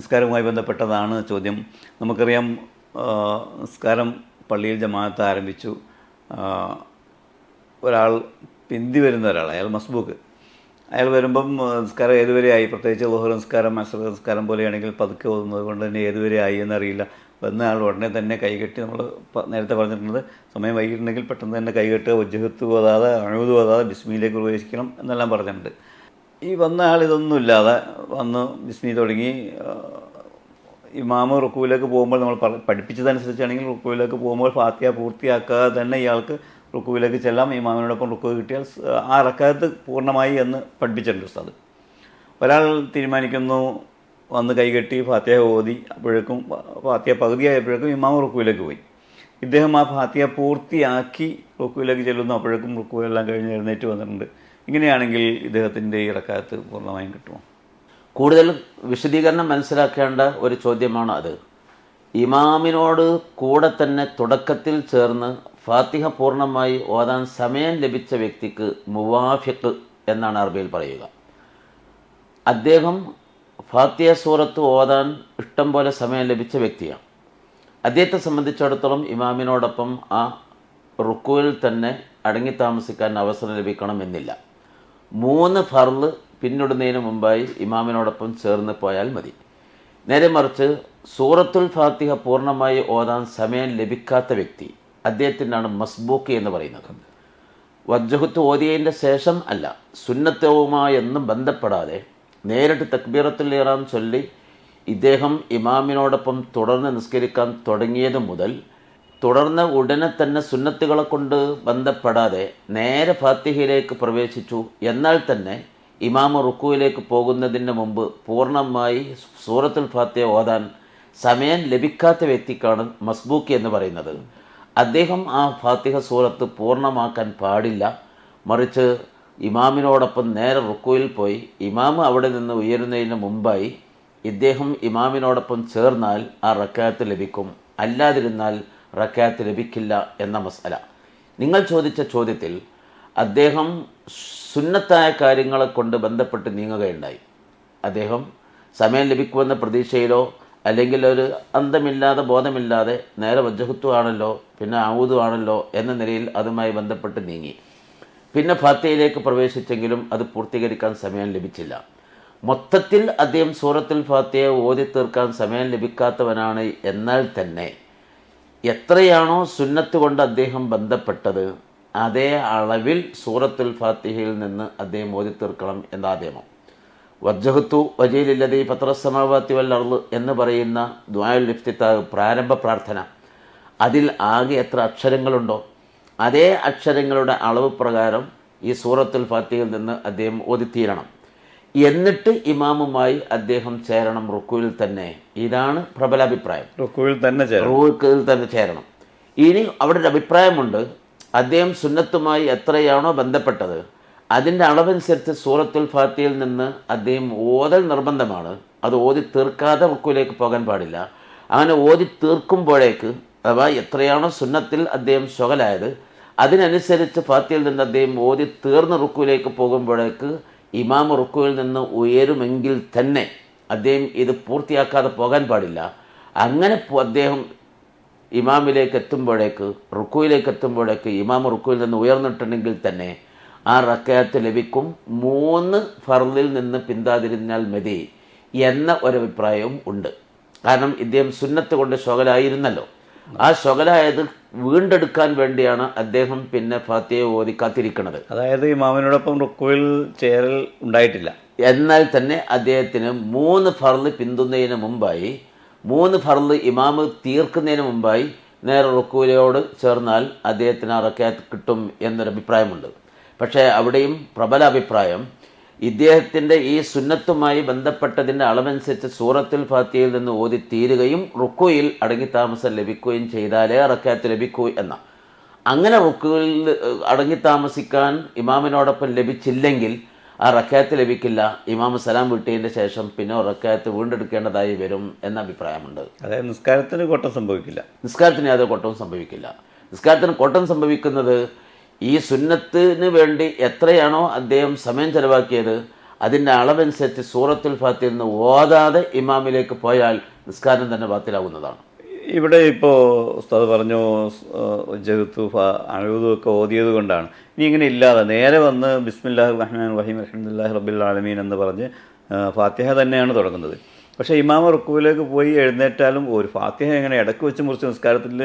നിസ്കാരവുമായി ബന്ധപ്പെട്ടതാണ് ചോദ്യം. നമുക്കറിയാം നിസ്കാരം പള്ളിയിൽ ജമാഅത്ത് ആരംഭിച്ചു. ഒരാൾ പിന്തി വരുന്ന ഒരാൾ അയാൾ മസ്ബൂക്ക്. അയാൾ വരുമ്പം നിസ്കാരം ഏതുവരെയായി പ്രത്യേകിച്ച് ലോഹർ നിസ്കാരം അസർ നിസ്കാരം പോലെയാണെങ്കിൽ പതുക്കെ ഓതുന്നത് കൊണ്ട് തന്നെ ഏതുവരെ ആയി എന്നറിയില്ല. വന്ന ആൾ ഉടനെ തന്നെ കൈകെട്ടി നമ്മൾ നേരത്തെ പറഞ്ഞിട്ടുണ്ട് സമയം വൈകിട്ടുണ്ടെങ്കിൽ പെട്ടെന്ന് തന്നെ കൈകെട്ടുക ഉജ്ജഹത്ത് ഓതാതെ അഴുത് ഓതാതെ ബിസ്മിയിലേക്ക് പ്രവേശിക്കണം എന്നെല്ലാം പറഞ്ഞിട്ടുണ്ട്. ഈ വന്ന ആൾ ഇതൊന്നുമില്ലാതെ വന്ന് ബിസ്മി തുടങ്ങി ഇമാമ ഇമാമ് റുക്കുവിലേക്ക് പോകുമ്പോൾ നമ്മൾ പഠിപ്പിച്ചതനുസരിച്ചാണെങ്കിൽ റുക്കുവിലേക്ക് പോകുമ്പോൾ ഫാത്തിയ പൂർത്തിയാക്കാതെ തന്നെ ഇയാൾക്ക് റുക്കുവിലേക്ക് ചെല്ലാം ഇമാമിനോടൊപ്പം റുക്കു കിട്ടിയാൽ ആ റക്കാത്ത് പൂർണമായി എന്ന് പഠിപ്പിച്ചിട്ടുണ്ട് ഉസ്താദ്. ഒരാൾ തീരുമാനിക്കുന്നു വന്ന് കൈകെട്ടി ഫാത്തിയ ഓതി അപ്പോഴേക്കും ഫാത്തിയ പകുതിയായപ്പോഴേക്കും ഇമാം റുക്കുവിലേക്ക് പോയി. ഇദ്ദേഹം ആ ഫാത്തിയ പൂർത്തിയാക്കി റുക്കുവിലേക്ക് ചെല്ലുന്നു അപ്പോഴേക്കും റുക്കുവെല്ലാം കഴിഞ്ഞ് എഴുന്നേറ്റ് വന്നിട്ടുണ്ട്. ഇങ്ങനെയാണെങ്കിൽ ഇദ്ദേഹത്തിന്റെ ഈ പൂർണമായും കിട്ടുമോ? കൂടുതൽ വിശദീകരണം മനസ്സിലാക്കേണ്ട ഒരു ചോദ്യമാണ് അത്. ഇമാമിനോട് കൂടെ തന്നെ തുടക്കത്തിൽ ചേർന്ന് ഫാത്തിഹ പൂർണമായി ഓതാൻ സമയം ലഭിച്ച വ്യക്തിക്ക് മുവാഫിഖ് എന്നാണ് അറബിയിൽ പറയുക. അദ്ദേഹം ഫാത്തിഹ സൂറത്ത് ഓതാൻ ഇഷ്ടം പോലെ സമയം ലഭിച്ച വ്യക്തിയാണ്. അദ്ദേഹത്തെ സംബന്ധിച്ചിടത്തോളം ഇമാമിനോടൊപ്പം ആ റുക്കുവിൽ തന്നെ അടങ്ങി താമസിക്കാൻ അവസരം ലഭിക്കണമെന്നില്ല. മൂന്ന് ഫർൾ പിന്നിടുന്നതിന് മുമ്പായി ഇമാമിനോടൊപ്പം ചേർന്ന് പോയാൽ മതി. നേരെ മറിച്ച് സൂറത്തുൽ ഫാത്തിഹ പൂർണമായി ഓതാൻ സമയം ലഭിക്കാത്ത വ്യക്തി അദ്ദേഹത്തിനാണ് മസ്ബൂക്ക് എന്ന് പറയുന്നത്. വജ്ജഹത്ത് ഓതിയതിന്റെ ശേഷം അല്ല സുന്നത്തവുമായൊന്നും ബന്ധപ്പെടാതെ നേരിട്ട് തക്ബീറത്തുൽ ഇറാം ചൊല്ലി ഇദ്ദേഹം ഇമാമിനോടൊപ്പം തുടർന്ന് നിസ്കരിക്കാൻ തുടങ്ങിയത് മുതൽ തുടർന്ന് ഉടനെ തന്നെ സുന്നത്തുകളെ കൊണ്ട് ബന്ധപ്പെടാതെ നേരെ ഫാത്തിഹയിലേക്ക് പ്രവേശിച്ചു. എന്നാൽ തന്നെ ഇമാമ റുക്കുവിലേക്ക് പോകുന്നതിന് മുമ്പ് പൂർണമായി സൂറത്തുൽ ഫാത്തിഹ ഓതാൻ സമയം ലഭിക്കാത്ത വ്യക്തിക്കാണ് മസ്ബൂക്കി എന്ന് പറയുന്നത്. അദ്ദേഹം ആ ഫാത്തിഹ സൂറത്ത് പൂർണമാക്കാൻ പാടില്ല. മറിച്ച് ഇമാമിനോടൊപ്പം നേരെ റുക്കുവിൽ പോയി ഇമാമ് അവിടെ നിന്ന് ഉയരുന്നതിന് മുമ്പായി ഇദ്ദേഹം ഇമാമിനോടൊപ്പം ചേർന്നാൽ ആ റക്കാത്ത് ലഭിക്കും. അല്ലാതിരുന്നാൽ റക്കാത്ത് ലഭിക്കില്ല എന്ന മസല നിങ്ങൾ ചോദിച്ച ചോദ്യത്തിൽ അദ്ദേഹം സുന്നത്തായ കാര്യങ്ങളെ കൊണ്ട് ബന്ധപ്പെട്ട് നീങ്ങുകയുണ്ടായി. അദ്ദേഹം സമയം ലഭിക്കുമെന്ന പ്രതീക്ഷയിലോ അല്ലെങ്കിൽ ഒരു അന്തമില്ലാതെ ബോധമില്ലാതെ നേരെ വജ്ജഹുത്വമാണല്ലോ ആണല്ലോ പിന്നെ ആവൂതു ആണല്ലോ എന്ന നിലയിൽ അതുമായി ബന്ധപ്പെട്ട് നീങ്ങി. പിന്നെ ഫാത്തയിലേക്ക് പ്രവേശിച്ചെങ്കിലും അത് പൂർത്തീകരിക്കാൻ സമയം ലഭിച്ചില്ല. മൊത്തത്തിൽ അദ്ദേഹം സൂറത്തുൽ ഫാത്തയെ ഓതി തീർക്കാൻ സമയം ലഭിക്കാത്തവനാണ് എന്നാൽ തന്നെ എത്രയാണോ സുന്നത്ത് കൊണ്ട് അദ്ദേഹം ബന്ധപ്പെട്ടത് അതേ അളവിൽ സൂറത്തുൽ ഫാത്തിഹയിൽ നിന്ന് അദ്ദേഹം ഓതി തീർക്കണം എന്നാദ്യമോ വജ്ജഹത്തു വജയിലില്ലതീ പത്രസമാവാത്തി വല്ലർൾ എന്ന് പറയുന്ന ദ്വായുൽ ഇഫ്തിത്താഹ് പ്രാരംഭ പ്രാർത്ഥന. അതിൽ ആകെ എത്ര അക്ഷരങ്ങളുണ്ടോ? അതേ അക്ഷരങ്ങളുടെ അളവ് പ്രകാരം ഈ സൂറത്തുൽ ഫാത്തിഹയിൽ നിന്ന് അദ്ദേഹം ഓതിത്തീരണം എന്നിട്ട് ഇമാമുമായി അദ്ദേഹം ചേരണം റുക്കുവിൽ തന്നെ. ഇതാണ് പ്രബല അഭിപ്രായം റുക്കുവിൽ തന്നെ റുക്കുവിൽ തന്നെ ചേരണം. ഇനി അവിടെ ഒരു അഭിപ്രായമുണ്ട്. അദ്ദേഹം സുന്നത്തുമായി എത്രയാണോ ബന്ധപ്പെട്ടത് അതിന്റെ അളവനുസരിച്ച് സൂറത്തുൽ ഫാത്തിയിൽ നിന്ന് അദ്ദേഹം ഓതൽ നിർബന്ധമാണ്. അത് ഓതി തീർക്കാതെ റുക്കുവിലേക്ക് പോകാൻ പാടില്ല. അങ്ങനെ ഓതി തീർക്കുമ്പോഴേക്ക് അഥവാ എത്രയാണോ സുന്നത്തിൽ അദ്ദേഹം ശൊകലായത് അതിനനുസരിച്ച് ഫാത്തിയിൽ നിന്ന് അദ്ദേഹം ഓതി തീർന്ന് റുക്കുവിലേക്ക് പോകുമ്പോഴേക്ക് ഇമാം റുക്കുവിൽ നിന്ന് ഉയരുമെങ്കിൽ തന്നെ അദ്ദേഹം ഇത് പൂർത്തിയാക്കാതെ പോകാൻ പാടില്ല. അങ്ങനെ അദ്ദേഹം ഇമാമിലേക്ക് എത്തുമ്പോഴേക്ക് റുക്കുവിലേക്ക് എത്തുമ്പോഴേക്ക് ഇമാം റുക്കുവിൽ നിന്ന് ഉയർന്നിട്ടുണ്ടെങ്കിൽ തന്നെ ആ റക്കയത്ത് ലഭിക്കും. മൂന്ന് ഫർലിൽ നിന്ന് പിന്താതിരിഞ്ഞാൽ മതി എന്ന ഒരഭിപ്രായവും ഉണ്ട്. കാരണം ഇദ്ദേഹം സുന്നത്ത് കൊണ്ട് ശോകലായിരുന്നല്ലോ ആ ശോകലായത് വീണ്ടെടുക്കാൻ വേണ്ടിയാണ് അദ്ദേഹം പിന്നെ ഫാത്തിയെ ഓതി കാത്തിരിക്കുന്നത്. അതായത് ഇമാമിനോടൊപ്പം റുക്കുവിൽ ചേരൽ ഉണ്ടായിട്ടില്ല. എന്നാൽ തന്നെ അദ്ദേഹത്തിന് മൂന്ന് ഫർൾ പിന്തുന്നതിന് മുമ്പായി മൂന്ന് ഫർൾ ഇമാമ് തീർക്കുന്നതിന് മുമ്പായി നേരെ റുക്കുവിലയോട് ചേർന്നാൽ അദ്ദേഹത്തിന് ആ കിട്ടും എന്നൊരു അഭിപ്രായമുണ്ട് പക്ഷേ അവിടെയും പ്രബല അഭിപ്രായം ഇദ്ദേഹത്തിന്റെ ഈ സുന്നത്തുമായി ബന്ധപ്പെട്ടതിന്റെ അളവനുസരിച്ച് സൂറത്തുൽ ഫാത്തിയിൽ നിന്ന് ഓതി തീരുകയും റുക്കുയിൽ അടങ്ങിത്താമസം ലഭിക്കുകയും ചെയ്താലേ റക്കാത്ത് ലഭിക്കൂ എന്ന അങ്ങനെ റുക്കുവിൽ അടങ്ങി താമസിക്കാൻ ഇമാമിനോടൊപ്പം ലഭിച്ചില്ലെങ്കിൽ ആ റക്കാത്ത് ലഭിക്കില്ല. ഇമാം സലാം വിട്ടതിന്റെ ശേഷം പിന്നെ റക്കാത്ത് വീണ്ടെടുക്കേണ്ടതായി വരും എന്ന അഭിപ്രായമുണ്ട്. അതായത് നിസ്കാരത്തിന് കോട്ടം സംഭവിക്കില്ല. നിസ്കാരത്തിന് യാതൊരു കോട്ടവും സംഭവിക്കില്ല. നിസ്കാരത്തിന് കോട്ടം സംഭവിക്കുന്നത് ഈ സുന്നത്തിന് വേണ്ടി എത്രയാണോ അദ്ദേഹം സമയം ചെലവാക്കിയത് അതിന്റെ അളവനുസരിച്ച് സൂറത്തുൽ ഫാത്തിൽ നിന്ന് ഓതാതെ ഇമാമിലേക്ക് പോയാൽ നിസ്കാരം തന്നെ ബാത്തിലാവുന്നതാണ്. ഇവിടെ ഇപ്പോൾ ഉസ്താദ് പറഞ്ഞു ജഗത്തു അഴുതും ഒക്കെ ഓതിയത് കൊണ്ടാണ്. ഇനി ഇങ്ങനെ ഇല്ലാതെ നേരെ വന്ന് ബിസ്മില്ലാഹ് റഹ്മാൻ റഹീം അലഹമുല്ലാഹി റബ്ബിൽ ആലമീൻ എന്ന് പറഞ്ഞ് ഫാത്തിഹ തന്നെയാണ് തുടങ്ങുന്നത്. പക്ഷേ ഇമാമ റുക്കുവിലേക്ക് പോയി എഴുന്നേറ്റാലും ഒരു ഫാത്തിഹ എങ്ങനെ ഇടയ്ക്ക് വെച്ച് മുറിച്ച് നിസ്കാരത്തിൽ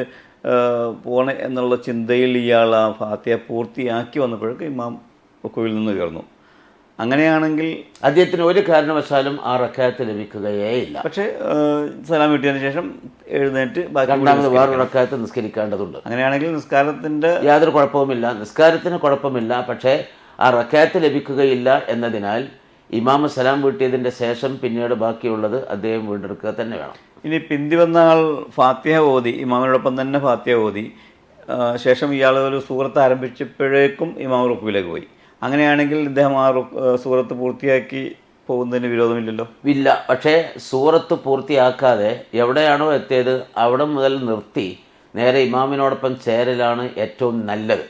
പോണേ എന്നുള്ള ചിന്തയിൽ ഇയാൾ ആ ഫാത്തിയ പൂർത്തിയാക്കി വന്നപ്പോഴേക്കും ഇമാം റുക്കുവിൽ നിന്ന് ഉയർന്നു. അങ്ങനെയാണെങ്കിൽ അദ്ദേഹത്തിന് ഒരു കാരണവശാലും ആ റക്കായത്ത് ലഭിക്കുകയേ ഇല്ല. പക്ഷേ സലാം കിട്ടിയതിന് ശേഷം എഴുന്നേറ്റ് രണ്ടാമത് വേറൊരു റക്കായത്ത് നിസ്കരിക്കേണ്ടതുണ്ട്. അങ്ങനെയാണെങ്കിൽ നിസ്കാരത്തിന്റെ യാതൊരു കുഴപ്പവുമില്ല. നിസ്കാരത്തിന് കുഴപ്പമില്ല. പക്ഷേ ആ റക്കായത്ത് ലഭിക്കുകയില്ല എന്നതിനാൽ ഇമാമ സലാം വീട്ടിയതിന്റെ ശേഷം പിന്നീട് ബാക്കിയുള്ളത് അദ്ദേഹം വീണ്ടെടുക്കുക തന്നെ വേണം. ഇനി പിന്തി വന്ന ആൾ ഫാത്തിഹ ഓതി ഇമാമിനോടൊപ്പം തന്നെ ഫാത്തിഹ ഓതി. ശേഷം ഇയാൾ ഒരു സുഹൃത്ത് ആരംഭിച്ചപ്പോഴേക്കും ഇമാം റുക്കുവിലേക്ക് പോയി. അങ്ങനെയാണെങ്കിൽ ഇദ്ദേഹം ആ സുഹൃത്ത് പൂർത്തിയാക്കി പോകുന്നതിന് വിരോധമില്ലല്ലോ? ഇല്ല പക്ഷേ സൂറത്ത് പൂർത്തിയാക്കാതെ എവിടെയാണോ എത്തിയത് അവിടെ മുതൽ നിർത്തി നേരെ ഇമാമിനോടൊപ്പം ചേരലാണ് ഏറ്റവും നല്ലത്.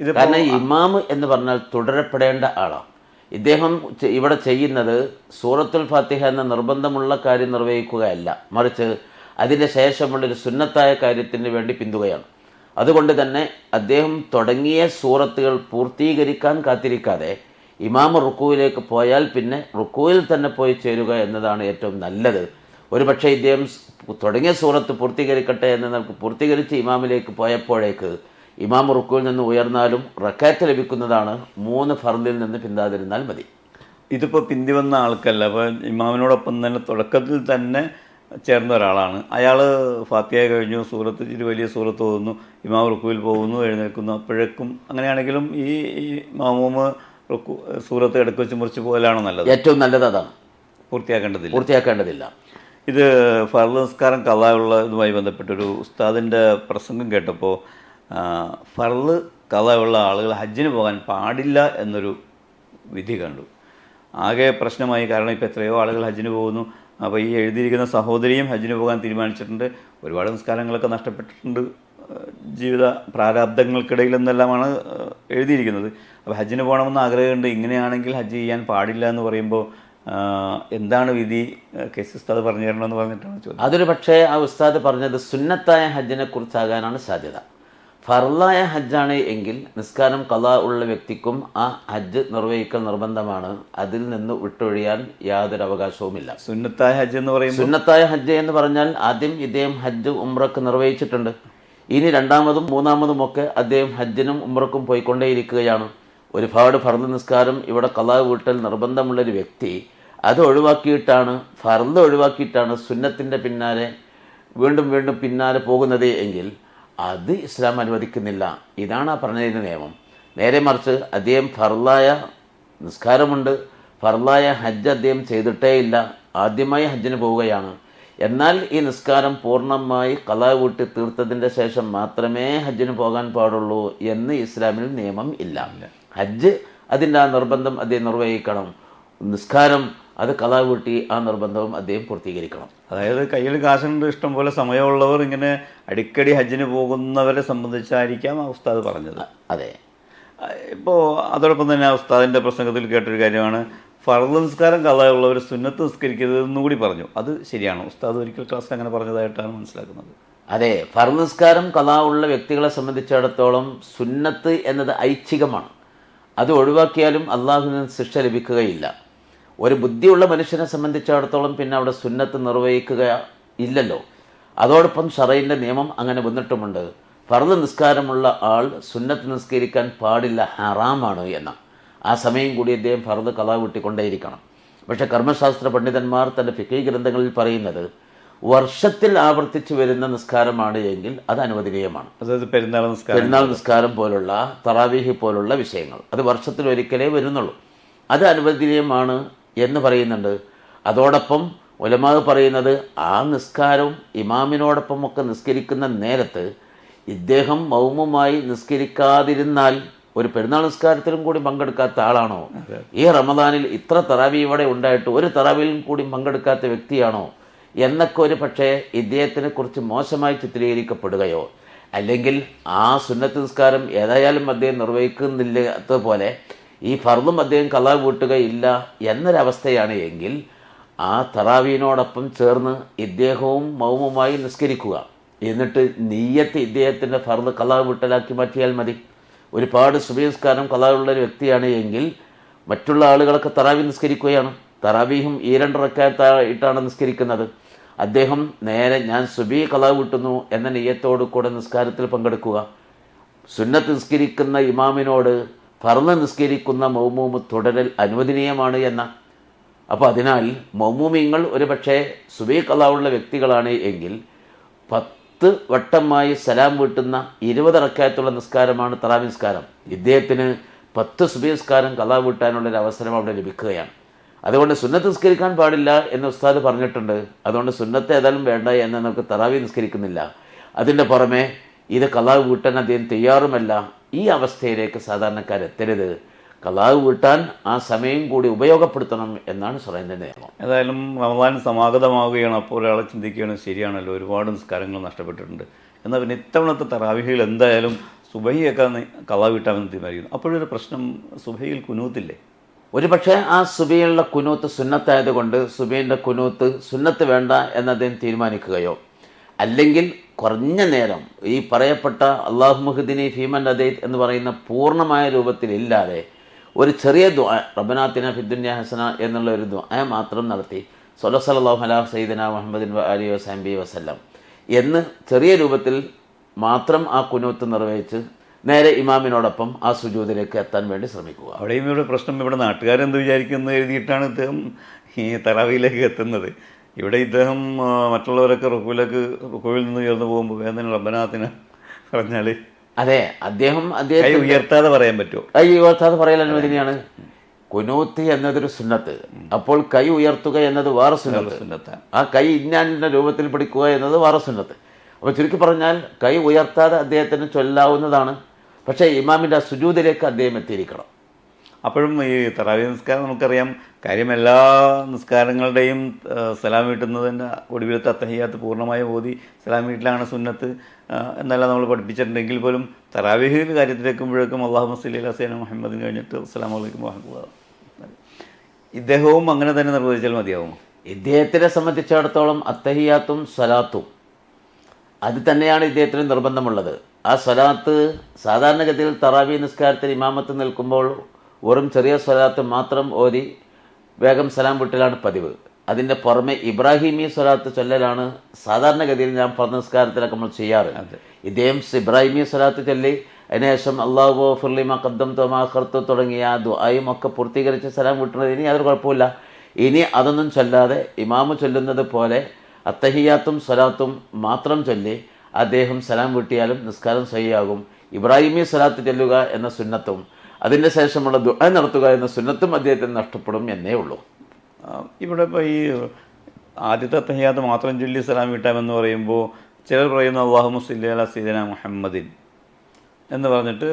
കാരണം ഇമാം എന്ന് പറഞ്ഞാൽ തുടരപ്പെടേണ്ട ആളാണ്. ഇദ്ദേഹം ഇവിടെ ചെയ്യുന്നത് സൂറത്തുൽ ഫാത്തിഹ എന്ന നിർബന്ധമുള്ള കാര്യം നിർവഹിക്കുകയല്ല. മറിച്ച് അതിന്റെ ശേഷമുള്ളൊരു സുന്നത്തായ കാര്യത്തിന് വേണ്ടി പിന്തുകയാണ്. അതുകൊണ്ട് തന്നെ അദ്ദേഹം തുടങ്ങിയ സൂറത്തുകൾ പൂർത്തീകരിക്കാൻ കാത്തിരിക്കാതെ ഇമാമ റുക്കുവിലേക്ക് പോയാൽ പിന്നെ റുക്കുവിൽ തന്നെ പോയി ചേരുക എന്നതാണ് ഏറ്റവും നല്ലത്. ഒരുപക്ഷെ ഇദ്ദേഹം തുടങ്ങിയ സൂറത്ത് പൂർത്തീകരിക്കട്ടെ എന്ന് നമുക്ക് പൂർത്തീകരിച്ച് ഇമാമിലേക്ക് പോയപ്പോഴേക്ക് ഇമാം റുക്കുവിൽ നിന്ന് ഉയർന്നാലും റക്കാറ്റ് ലഭിക്കുന്നതാണ് മൂന്ന് ഫർദിൽ നിന്ന് പിന്താതിരുന്നാൽ മതി. ഇതിപ്പോൾ പിന്തിവന്ന ആൾക്കല്ല. അപ്പോൾ ഇമാമിനോടൊപ്പം തന്നെ തുടക്കത്തിൽ തന്നെ ചേർന്ന ഒരാളാണ്. അയാൾ ഫാത്തിയ കഴിഞ്ഞു സൂറത്ത് ഇച്ചിരി വലിയ സൂറത്ത് ഓതുന്നു ഇമാം റുക്കുവിൽ പോകുന്നു എഴുന്നേൽക്കുന്നു അപ്പോഴേക്കും അങ്ങനെയാണെങ്കിലും ഈ മാമൂമ് റുക്കു സൂറത്ത് ഇടയ്ക്ക് വെച്ച് മുറിച്ച് പോകലാണോ നല്ലത്? ഏറ്റവും നല്ലത് അതാണ്. പൂർത്തിയാക്കേണ്ടതില്ല. പൂർത്തിയാക്കേണ്ടതില്ല. ഇത് ഫർദ് നിസ്കാരം കലായുള്ള ഇതുമായി ബന്ധപ്പെട്ടൊരു ഉസ്താദിന്റെ പ്രസംഗം കേട്ടപ്പോൾ ആ, കഥയുള്ള ആളുകൾ ഹജ്ജിന് പോകാൻ പാടില്ല എന്നൊരു വിധി കണ്ടു. ആകെ പ്രശ്നമായി കാരണം ഇപ്പോൾ എത്രയോ ആളുകൾ ഹജ്ജിന് പോകുന്നു. അപ്പോൾ ഈ എഴുതിയിരിക്കുന്ന സഹോദരിയും ഹജ്ജിന് പോകാൻ തീരുമാനിച്ചിട്ടുണ്ട്. ഒരുപാട് സംസ്കാരങ്ങളൊക്കെ നഷ്ടപ്പെട്ടിട്ടുണ്ട്. ജീവിത പ്രാരാബ്ദങ്ങൾക്കിടയിൽ എന്നെല്ലാമാണ് എഴുതിയിരിക്കുന്നത്. അപ്പോൾ ഹജ്ജിന് പോകണമെന്ന് ആഗ്രഹമുണ്ട്. ഇങ്ങനെയാണെങ്കിൽ ഹജ്ജ് ചെയ്യാൻ പാടില്ല എന്ന് പറയുമ്പോൾ എന്താണ് വിധി? കേസ് ഉസ്താദ് പറഞ്ഞു തരണമെന്ന് പറഞ്ഞിട്ടാണ് ചോദിച്ചത്. അതൊരു പക്ഷേ ആ ഉസ്താദ് പറഞ്ഞത് സുന്നത്തായ ഹജ്ജിനെ കുറിച്ചാകാനാണ് സാധ്യത. ഫർലായ ഹജ്ജാണ് എങ്കിൽ നിസ്കാരം കല ഉള്ള വ്യക്തിക്കും ആ ഹജ്ജ് നിർവഹിക്കൽ നിർബന്ധമാണ്. അതിൽ നിന്ന് വിട്ടൊഴിയാൻ യാതൊരു അവകാശവുമില്ല. സുന്നത്തായ ഹജ്ജ് എന്ന് പറയുന്നത് സുന്നത്തായ ഹജ്ജ് എന്ന് പറഞ്ഞാൽ ആദ്യം ഇദ്ദേഹം ഹജ്ജ് ഉംറക്ക് നിർവഹിച്ചിട്ടുണ്ട്. ഇനി രണ്ടാമതും മൂന്നാമതും ഒക്കെ അദ്ദേഹം ഹജ്ജിനും ഉംറക്കും പോയിക്കൊണ്ടേയിരിക്കുകയാണ്. ഒരുപാട് ഫർദ് നിസ്കാരം ഇവിടെ കലാ വീട്ടൽ നിർബന്ധമുള്ളൊരു വ്യക്തി അത് ഒഴിവാക്കിയിട്ടാണ് ഫർദ് ഒഴിവാക്കിയിട്ടാണ് സുന്നത്തിന്റെ പിന്നാലെ വീണ്ടും വീണ്ടും പിന്നാലെ പോകുന്നത് എങ്കിൽ അത് ഇസ്ലാം അനുവദിക്കുന്നില്ല. ഇതാണ് ആ പറഞ്ഞതിന്റെ നിയമം. നേരെ മറിച്ച് അദ്ദേഹം ഫർലായ നിസ്കാരമുണ്ട്. ഫർലായ ഹജ്ജ് അദ്ദേഹം ചെയ്തിട്ടേ ഇല്ല ആദ്യമായി ഹജ്ജിന് പോവുകയാണ്. എന്നാൽ ഈ നിസ്കാരം പൂർണമായി കലാ വീട്ടി തീർത്തതിന്റെ ശേഷം മാത്രമേ ഹജ്ജിന് പോകാൻ പാടുള്ളൂ എന്ന് ഇസ്ലാമിൽ നിയമം ഇല്ല. ഹജ്ജ് അതിന്റെ ആ നിർബന്ധം അദ്ദേഹം നിർവഹിക്കണം. നിസ്കാരം അത് കലാ കൂട്ടി ആ നിർബന്ധവും അദ്ദേഹം പൂർത്തീകരിക്കണം. അതായത് കയ്യിൽ കാശുണ്ട് ഇഷ്ടംപോലെ സമയമുള്ളവർ ഇങ്ങനെ അടിക്കടി ഹജ്ജിന് പോകുന്നവരെ സംബന്ധിച്ചായിരിക്കാം ആ ഉസ്താദ് പറഞ്ഞത്. അതെ. ഇപ്പോൾ അതോടൊപ്പം തന്നെ ആ ഉസ്താദിന്റെ പ്രസംഗത്തിൽ കേട്ടൊരു കാര്യമാണ്. ഫർദ് നിസ്കാരം കഥയുള്ളവർ സുന്നത്ത് നിസ്കരിക്കരുതെന്നും കൂടി പറഞ്ഞു. അത് ശരിയാണ്. ഉസ്താദ് ഒരിക്കൽ ക്ലാസ്സിൽ അങ്ങനെ പറഞ്ഞതായിട്ടാണ് മനസ്സിലാക്കുന്നത്. അതെ ഫർദ് നിസ്കാരം കഥ ഉള്ള വ്യക്തികളെ സംബന്ധിച്ചിടത്തോളം സുന്നത്ത് എന്നത് ഐച്ഛികമാണ്. അത് ഒഴിവാക്കിയാലും അള്ളാഹുവിന് ശിക്ഷ ലഭിക്കുകയില്ല. ഒരു ബുദ്ധിയുള്ള മനുഷ്യനെ സംബന്ധിച്ചിടത്തോളം പിന്നെ അവിടെ സുന്നത്ത് നിർവഹിക്കുക ഇല്ലല്ലോ. അതോടൊപ്പം ഷറയിന്റെ നിയമം അങ്ങനെ വന്നിട്ടുമുണ്ട്. ഫർദ് നിസ്കാരമുള്ള ആൾ സുന്നത്ത് നിസ്കരിക്കാൻ പാടില്ല ഹറാമാണ് എന്ന. ആ സമയം കൂടി അദ്ദേഹം ഫർദ് കഥ വിട്ടിക്കൊണ്ടേയിരിക്കണം. പക്ഷേ കർമ്മശാസ്ത്ര പണ്ഡിതന്മാർ തന്റെ ഫിക്കൈ ഗ്രന്ഥങ്ങളിൽ പറയുന്നത് വർഷത്തിൽ ആവർത്തിച്ചു വരുന്ന നിസ്കാരമാണ് എങ്കിൽ അത് അനുവദനീയമാണ്. അതായത് പെരുന്നാൾ നിസ്കാരം. പെരുന്നാൾ നിസ്കാരം പോലുള്ള തറാവീഹി പോലുള്ള വിഷയങ്ങൾ. അത് വർഷത്തിൽ ഒരിക്കലേ വരുന്നുള്ളൂ. അത് അനുവദനീയമാണ് എന്ന് പറയുന്നുണ്ട്. അതോടൊപ്പം ഉലമാവ് പറയുന്നത് ആ നിസ്കാരവും ഇമാമിനോടൊപ്പം ഒക്കെ നിസ്കരിക്കുന്ന നേരത്ത് ഇദ്ദേഹം മൗമുമായി നിസ്കരിക്കാതിരുന്നാൽ ഒരു പെരുന്നാൾ നിസ്കാരത്തിലും കൂടി പങ്കെടുക്കാത്ത ആളാണോ? ഈ റമദാനിൽ ഇത്ര തറാവി ഇവിടെ ഉണ്ടായിട്ട് ഒരു തറാവിയിലും കൂടി പങ്കെടുക്കാത്ത വ്യക്തിയാണോ? എന്നൊക്കെ ഒരു പക്ഷേ ഇദ്ദേഹത്തിനെ കുറിച്ച് മോശമായി ചിത്രീകരിക്കപ്പെടുകയോ അല്ലെങ്കിൽ ആ സുന്നത്ത് നിസ്കാരം ഏതായാലും അദ്ദേഹം നിർവഹിക്കുന്നില്ലാത്തതുപോലെ ഈ ഫർദും അദ്ദേഹം കലാ കൂട്ടുകയില്ല എന്നൊരവസ്ഥയാണ് എങ്കിൽ ആ തറാവീനോടൊപ്പം ചേർന്ന് ഇദ്ദേഹവും മൗമുമായി നിസ്കരിക്കുക. എന്നിട്ട് നീയത്ത് ഇദ്ദേഹത്തിന്റെ ഫർദ് കലാ വിട്ടലാക്കി മാറ്റിയാൽ മതി. ഒരുപാട് സുബഹിസ്കാരം കലാവുള്ള ഒരു വ്യക്തിയാണ് എങ്കിൽ മറ്റുള്ള ആളുകളൊക്കെ തറാവി നിസ്കരിക്കുകയാണ്. തറാവീഹും ഈ രണ്ട് റക്കാത്തായിട്ടാണ് നിസ്കരിക്കുന്നത്. അദ്ദേഹം നേരെ ഞാൻ സുബി കലാ വിട്ടുന്നു എന്ന നെയ്യത്തോടു കൂടെ നിസ്കാരത്തിൽ പങ്കെടുക്കുക. സുന്നത്ത് നിസ്കരിക്കുന്ന ഇമാമിനോട് ഫർന്ന് നിസ്കരിക്കുന്ന മൗമൂമ് തുടരൽ അനുവദനീയമാണ് എന്ന. അപ്പോൾ അതിനാൽ മൗമൂമിങ്ങൾ ഒരു പക്ഷേ സുബൈ കലാവുള്ള വ്യക്തികളാണ് എങ്കിൽ പത്ത് വട്ടമായി സലാം വീട്ടുന്ന ഇരുപത് റക്കായത്തുള്ള നിസ്കാരമാണ് തറാവി നിസ്കാരം ഇദ്ദേഹത്തിന് പത്ത് സുബൈ നിസ്കാരം കലാ വീട്ടാനുള്ള ഒരു അവസരം അവിടെ ലഭിക്കുകയാണ്. അതുകൊണ്ട് സുന്നത്ത് നിസ്കരിക്കാൻ പാടില്ല എന്ന് ഉസ്താദ് പറഞ്ഞിട്ടുണ്ട്. അതുകൊണ്ട് സുന്നത്ത് ഏതായാലും വേണ്ട എന്ന് നമുക്ക് തറാവി നിസ്കരിക്കുന്നില്ല. അതിന്റെ പുറമെ ഇത് കലാവ് വീട്ടാൻ അദ്ദേഹം തയ്യാറുമല്ല. ഈ അവസ്ഥയിലേക്ക് സാധാരണക്കാരെത്തരുത് കലാവ് വീട്ടാൻ ആ സമയം കൂടി ഉപയോഗപ്പെടുത്തണം എന്നാണ് സുറേന്റെ നിയമം. ഏതായാലും റമദാൻ സമാഗതമാവുകയാണ് അപ്പോൾ ഒരാളെ ചിന്തിക്കുകയാണ് ശരിയാണല്ലോ ഒരുപാട് നിസ്കാരങ്ങൾ നഷ്ടപ്പെട്ടിട്ടുണ്ട്. എന്നാൽ പിന്നെ ഇത്തവണത്തെ തറാവിഹികൾ എന്തായാലും സുബഹിയൊക്കെ കലാവ് വീട്ടാമെന്ന് തീരുമാനിക്കുന്നു. അപ്പോഴൊരു പ്രശ്നം സുബഹിയിൽ കുനൂത്തില്ലേ? ഒരു പക്ഷേ ആ സുബിയുള്ള കുനൂത്ത് സുന്നത്തായതുകൊണ്ട് സുബീന്റെ കുനൂത്ത് സുന്നത്ത് വേണ്ട എന്നദ്ദേഹം തീരുമാനിക്കുകയോ അല്ലെങ്കിൽ കുറഞ്ഞ നേരം ഈ പറയപ്പെട്ട അള്ളാഹു മുഹദ്ദീനി ഫീമൻ അദൈത്ത് എന്ന് പറയുന്ന പൂർണമായ രൂപത്തിലില്ലാതെ ഒരു ചെറിയ ദുആ റബനാത്തിന ഫിദ്ദുന്യ ഹസന എന്നുള്ള ഒരു ദ്വായ മാത്രം നടത്തി സൊലസലാഹു അലാ സയ്യിദന മുഹമ്മദിൻ അലി വസാംബി വസല്ലം എന്ന് ചെറിയ രൂപത്തിൽ മാത്രം ആ കുനൂത്ത് നിർവഹിച്ച് നേരെ ഇമാമിനോടൊപ്പം ആ സുജൂതിലേക്ക് എത്താൻ വേണ്ടി ശ്രമിക്കുക. അവിടെയും ഇവിടെ പ്രശ്നം. ഇവിടെ നാട്ടുകാരെന്ത് വിചാരിക്കുന്നത് എഴുതിയിട്ടാണ് ഇദ്ദേഹം ഈ തറാവിയിലേക്ക് എത്തുന്നത്. ഇവിടെ ഇദ്ദേഹം മറ്റുള്ളവരൊക്കെ റുക്കുവിലേക്ക് റുക്കുവിൽ നിന്ന് ഉയർന്നു പോകുമ്പോൾ വേദന റബ്ബനാത്തിന് പറഞ്ഞാൽ അതെ അദ്ദേഹം അദ്ദേഹം ഉയർത്താതെ പറയാൻ പറ്റുമോ? കൈ ഉയർത്താതെ പറയൽ അനുവദനീയാണ്. കുനൂത്ത് എന്നതൊരു സുന്നത്ത്. അപ്പോൾ കൈ ഉയർത്തുക എന്നത് വേറെ സുന്നത്ത്. ആ കൈ ഇന്നാലിന്റെ രൂപത്തിൽ പിടിക്കുക എന്നത് വേറെ സുന്നത്ത്. അപ്പോൾ ചുരുക്കി പറഞ്ഞാൽ കൈ ഉയർത്താതെ അദ്ദേഹത്തിന് ചൊല്ലാവുന്നതാണ്. പക്ഷേ ഇമാമിന്റെ ആ സുജൂതിലേക്ക് അദ്ദേഹം എത്തിയിരിക്കണം. അപ്പോഴും ഈ തറാവി നിസ്കാരം നമുക്കറിയാം. കാര്യം എല്ലാ നിസ്കാരങ്ങളുടെയും സലാം വീട്ടുന്നതിന്റെ ഒടുവിലത്തെ അത്തഹിയാത്ത് പൂർണമായി ഓതി സലാം വീട്ടിലാണ് സുന്നത്ത്. എന്നെല്ലാം നമ്മൾ പഠിപ്പിച്ചിട്ടുണ്ടെങ്കിൽ പോലും തറാവിഹിൽ കാര്യത്തിലെക്കുമ്പോഴേക്കും അള്ളാഹു മസ്ലി അലസേന മുഹമ്മദിന് കഴിഞ്ഞിട്ട് അസ്സാം വലൈക്കും വാഹമുല്ല ഇദ്ദേഹവും അങ്ങനെ തന്നെ നിർവഹിച്ചാൽ മതിയാവും. ഇദ്ദേഹത്തിനെ സംബന്ധിച്ചിടത്തോളം അത്തഹിയാത്തും സലാത്തും അത് തന്നെയാണ് ഇദ്ദേഹത്തിന് നിർബന്ധമുള്ളത്. ആ സ്വലാത്ത് സാധാരണഗതിയിൽ തറാവി നിസ്കാരത്തിൽ ഇമാമത്ത് നിൽക്കുമ്പോൾ വെറും ചെറിയ സ്വലാത്ത് മാത്രം ഓതി വേഗം സലാം വിട്ടലാണ് പതിവ്. അതിന്റെ പുറമെ ഇബ്രാഹിമി സ്വലാത്ത് ചൊല്ലലാണ് സാധാരണഗതിയിൽ ഞാൻ പറഞ്ഞ നിസ്കാരത്തിലൊക്കെ നമ്മൾ ചെയ്യാറ്. ഇദ്ദേഹം ഇബ്രാഹിമി സ്വലാത്ത് ചൊല്ലി അതിനുശേഷം അള്ളാഹു ഫുർലി മക്കദ്ദം തൊമാഖർത്തു തുടങ്ങിയ ആ ദുആയും ഒക്കെ പൂർത്തീകരിച്ച് സലാം വിട്ടുന്നത് ഇനി അതൊരു കുഴപ്പമില്ല ഇനി അതൊന്നും ചൊല്ലാതെ ഇമാമ് ചൊല്ലുന്നത് പോലെ അത്തഹിയാത്തും സ്വലാത്തും മാത്രം ചൊല്ലി അദ്ദേഹം സലാം വിട്ടിയാലും നിസ്കാരം സഹിയാകും. ഇബ്രാഹിമി സ്വലാത്ത് ചൊല്ലുക എന്ന സുന്നത്തും അതിന്റെ ശേഷമുള്ള ദുആ നടത്തുക എന്ന സുന്നത്തും അദ്ദേഹത്തിന് നഷ്ടപ്പെടും എന്നേ ഉള്ളൂ. ഇവിടെ ഇപ്പോൾ ഈ ആദ്യത്തെ തഹിയാത്ത് മാത്രം ചൊല്ലി സലാം കിട്ടാമെന്ന് പറയുമ്പോൾ ചിലർ പറയുന്നു അള്ളാഹു മുസ്ലി അല സീദന മുഹമ്മദിൻ എന്ന് പറഞ്ഞിട്ട്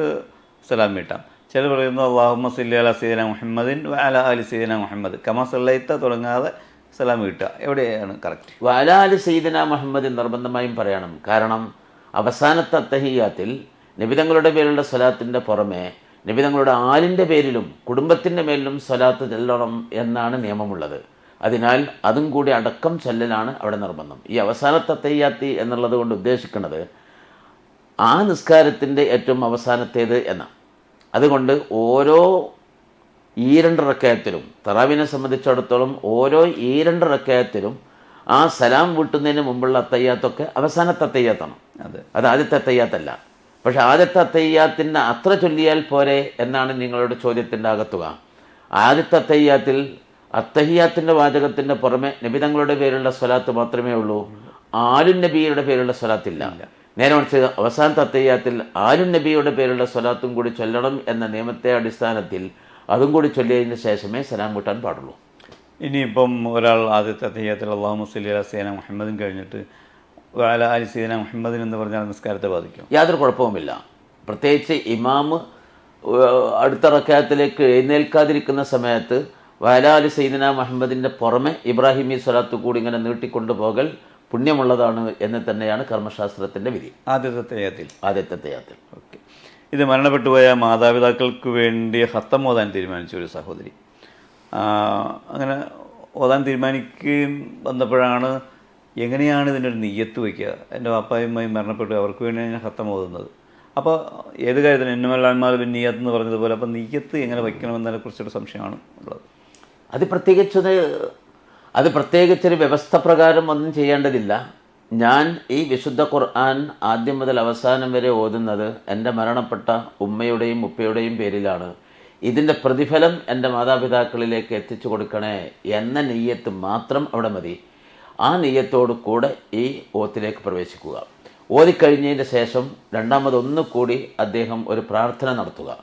സലാം വീട്ടാം ചിലർ പറയുന്നു അള്ളാഹു മുസ്ലി അല സീദന മുഹമ്മദിൻ അല അലി സീദന മുഹമ്മദ് കമാ സല്ലൈത്ത തുടങ്ങാതെ സലാം വീട്ടുക എവിടെയാണ് കറക്റ്റ്? വാലാലി സീദന മുഹമ്മദ് നിർബന്ധമായും പറയണം. കാരണം അവസാനത്തെ തഹ്യാത്തിൽ നിബിതങ്ങളുടെ പേരിലുള്ള സ്വലാത്തിന്റെ പുറമെ നിബിതങ്ങളുടെ ആലിന്റെ പേരിലും കുടുംബത്തിന്റെ മേലിലും സ്വലാത്ത് ചെല്ലണം എന്നാണ് നിയമമുള്ളത്. അതിനാൽ അതും കൂടി അടക്കം ചെല്ലലാണ് അവിടെ നിർബന്ധം. ഈ അവസാനത്തെ തെയ്യാത്തി എന്നുള്ളത് കൊണ്ട് ഉദ്ദേശിക്കുന്നത് ആ നിസ്കാരത്തിന്റെ ഏറ്റവും അവസാനത്തേത് എന്നാണ് അതുകൊണ്ട് ഓരോ ഈ രണ്ട് റക്കയത്തിലും തറാവിനെ സംബന്ധിച്ചിടത്തോളം ഓരോ ഈ രണ്ട് റക്കയത്തിലും ആ സലാം വീട്ടുന്നതിന് മുമ്പുള്ള തയ്യാത്തൊക്കെ അവസാനത്തെ തയ്യാത്താണ്. അതെ. അത് ആദ്യത്തെ അത്തയ്യാത്തല്ല പക്ഷെ ആദ്യത്തെ അത്തയ്യാത്തിന് അത്ര ചൊല്ലിയാൽ പോരെ എന്നാണ് നിങ്ങളുടെ ചോദ്യത്തിന്റെ അകത്തുക. ആദ്യത്തെ അത്തയ്യാത്തിൽ അത്തഹിയാത്തിന്റെ വാചകത്തിന്റെ പുറമെ നബിതങ്ങളുടെ പേരുള്ള സ്വലാത്ത് മാത്രമേ ഉള്ളൂ. ആലുൻ നബിയുടെ പേരുള്ള സ്വലാത്തില്ല. നേരെ മറിച്ച് അവസാനത്തെ അത്തയ്യാത്തിൽ ആലുൻ നബിയുടെ പേരുള്ള സ്വലാത്തും കൂടി ചൊല്ലണം എന്ന നിയമത്തെ അടിസ്ഥാനത്തിൽ അതും കൂടി ചൊല്ലിയതിന് ശേഷമേ സലാം കൂട്ടാൻ പാടുള്ളൂ. ഇനിയിപ്പം ഒരാൾ ആദ്യത്തെ തഹിയാത്തിൽ അള്ളാഹു മുസ്ലി സേന മുഹമ്മദും കഴിഞ്ഞിട്ട് അല അലി മുഹമ്മദിൻ എന്ന് പറഞ്ഞാൽ നമസ്കാരത്തെ ബാധിക്കും. യാതൊരു കുഴപ്പവുമില്ല. പ്രത്യേകിച്ച് ഇമാമ് അടുത്ത റക്കായത്തിലേക്ക് എഴുന്നേൽക്കാതിരിക്കുന്ന സമയത്ത് വയലാലി സൈദന മുഹമ്മദിന്റെ പുറമെ ഇബ്രാഹിമി സ്വലാത്ത് കൂടി ഇങ്ങനെ നീട്ടിക്കൊണ്ടുപോകൽ പുണ്യമുള്ളതാണ് എന്ന് തന്നെയാണ് കർമ്മശാസ്ത്രത്തിന്റെ വിധി. ആദ്യത്തെ തയ്യാത്തിൽ ആദ്യത്തെ തയ്യാത്തിൽ ഓക്കെ. ഇത് മരണപ്പെട്ടുപോയ മാതാപിതാക്കൾക്ക് വേണ്ടി ഹത്തം ഓതാൻ തീരുമാനിച്ച ഒരു സഹോദരി. അങ്ങനെ ഓതാൻ തീരുമാനിക്കുകയും വന്നപ്പോഴാണ് എങ്ങനെയാണ് ഇതിനൊരു നെയ്യത്ത് വയ്ക്കുക? എന്റെ പാപ്പായും അമ്മയും മരണപ്പെട്ടു. അവർക്ക് വേണ്ടിയാണ് ഞാൻ ഹത്തം ഓതുന്നത്. അപ്പോൾ ഏത് കാര്യത്തിന് എന്നമല്ലാന്മാർ പിന്നെ നീയത്ത് എന്ന് പറഞ്ഞതുപോലെ അപ്പോൾ നെയ്യത്ത് എങ്ങനെ വയ്ക്കണമെന്നതിനെ കുറിച്ചൊരു സംശയമാണ് ഉള്ളത്. അത് പ്രത്യേകിച്ചത് അത് പ്രത്യേകിച്ചൊരു വ്യവസ്ഥ പ്രകാരം ഒന്നും ചെയ്യേണ്ടതില്ല. ഞാൻ ഈ വിശുദ്ധ ഖുർആൻ ആദ്യം മുതൽ അവസാനം വരെ ഓതുന്നത് എന്റെ മരണപ്പെട്ട ഉമ്മയുടെയും ഉപ്പയുടെയും പേരിലാണ്. ഇതിന്റെ പ്രതിഫലം എന്റെ മാതാപിതാക്കളിലേക്ക് എത്തിച്ചു കൊടുക്കണേ എന്ന നെയ്യത്ത് മാത്രം അവിടെ മതി. ആ നെയ്യത്തോടു കൂടെ ഈ ഓത്തിലേക്ക് പ്രവേശിക്കുക. ഓതിക്കഴിഞ്ഞതിന് ശേഷം രണ്ടാമതൊന്നു കൂടി അദ്ദേഹം ഒരു പ്രാർത്ഥന നടത്തുക.